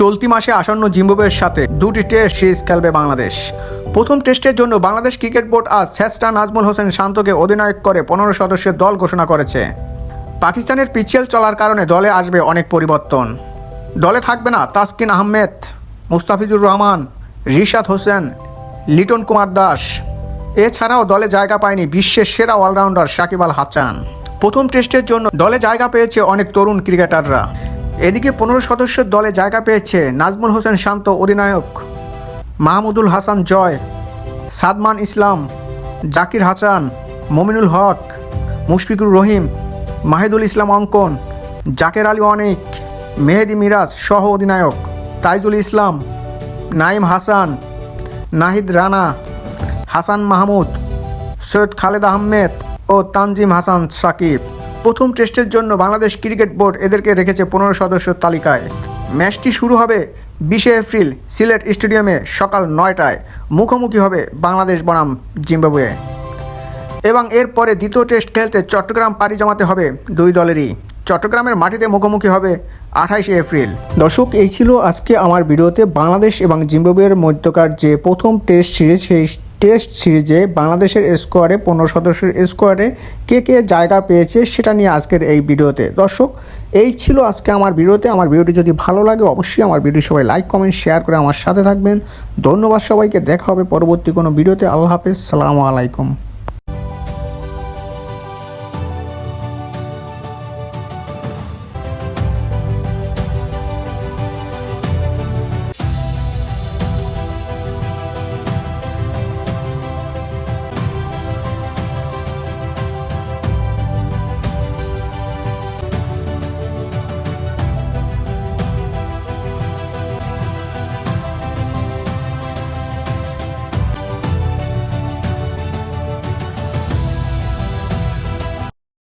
চলতি মাসে আসন্ন জিম্বাবুয়ের সাথে দুটি টেস্ট সিরিজ খেলবে বাংলাদেশ। প্রথম টেস্টের জন্য বাংলাদেশ ক্রিকেট বোর্ড আজ শেষটা নাজমুল হোসেন শান্তকে অধিনায়ক করে পনেরো সদস্যের দল ঘোষণা করেছে। পাকিস্তানের পিছিয়ে চলার কারণে দলে আসবে অনেক পরিবর্তন। দলে থাকবে না তাসকিন আহমেদ, মুস্তাফিজুর রহমান, রিশাদ হোসেন, লিটন কুমার দাস। এছাড়াও দলে জায়গা পায়নি বিশ্বের সেরা অলরাউন্ডার সাকিব আল হাসান। প্রথম টেস্টের জন্য দলে জায়গা পেয়েছে অনেক তরুণ ক্রিকেটাররা। এদিকে পনেরো সদস্যের দলে জায়গা পেয়েছে নাজমুল হোসেন শান্ত অধিনায়ক, মাহমুদুল হাসান জয়, সাদমান ইসলাম, জাকির হাসান, মমিনুল হক, মুশফিকুর রহিম, মাহিদুল ইসলাম অঙ্কন, জাকের আলী অনেক, মেহেদি মিরাজ সহ অধিনায়ক, তাইজুল ইসলাম নাইম হাসান, নাহিদ রানা, হাসান মাহমুদ, সৈয়দ খালেদ আহমেদ ও তানজিম হাসান সাকিব। প্রথম টেস্টের জন্য বাংলাদেশ ক্রিকেট বোর্ড এদেরকে রেখেছে পনেরো সদস্যের তালিকায়। ম্যাচটি শুরু হবে বিশে এপ্রিল সিলেট স্টেডিয়ামে সকাল নয়টায়। মুখোমুখি হবে বাংলাদেশ বনাম জিম্বাবুয়ে। এবং এরপরে দ্বিতীয় টেস্ট খেলতে চট্টগ্রাম পাড়ি জমাতে হবে দুই দলেরই। চট্টগ্রামের মাটিতে মুখোমুখি হবে আঠাইশে এপ্রিল। দর্শক, এই ছিল আজকে আমার ভিডিওতে বাংলাদেশ এবং জিম্বাবুয়ের মধ্যকার যে প্রথম টেস্ট সিরিজ, সেই টেস্ট সিরিজে বাংলাদেশের স্কোয়াডে পনেরো সদস্যের স্কোয়াডে কে কে জায়গা পেয়েছে সেটা নিয়ে আজকের এই ভিডিওতে। দর্শক, এই ছিল আজকে আমার ভিডিওতে। আমার ভিডিওটি যদি ভালো লাগে, অবশ্যই আমার ভিডিও সবাই লাইক, কমেন্ট, শেয়ার করে আমার সাথে থাকবেন। ধন্যবাদ সবাইকে। দেখা হবে পরবর্তী কোনো ভিডিওতে। আল্লাহ হাফেজ। সালামু আলাইকুম।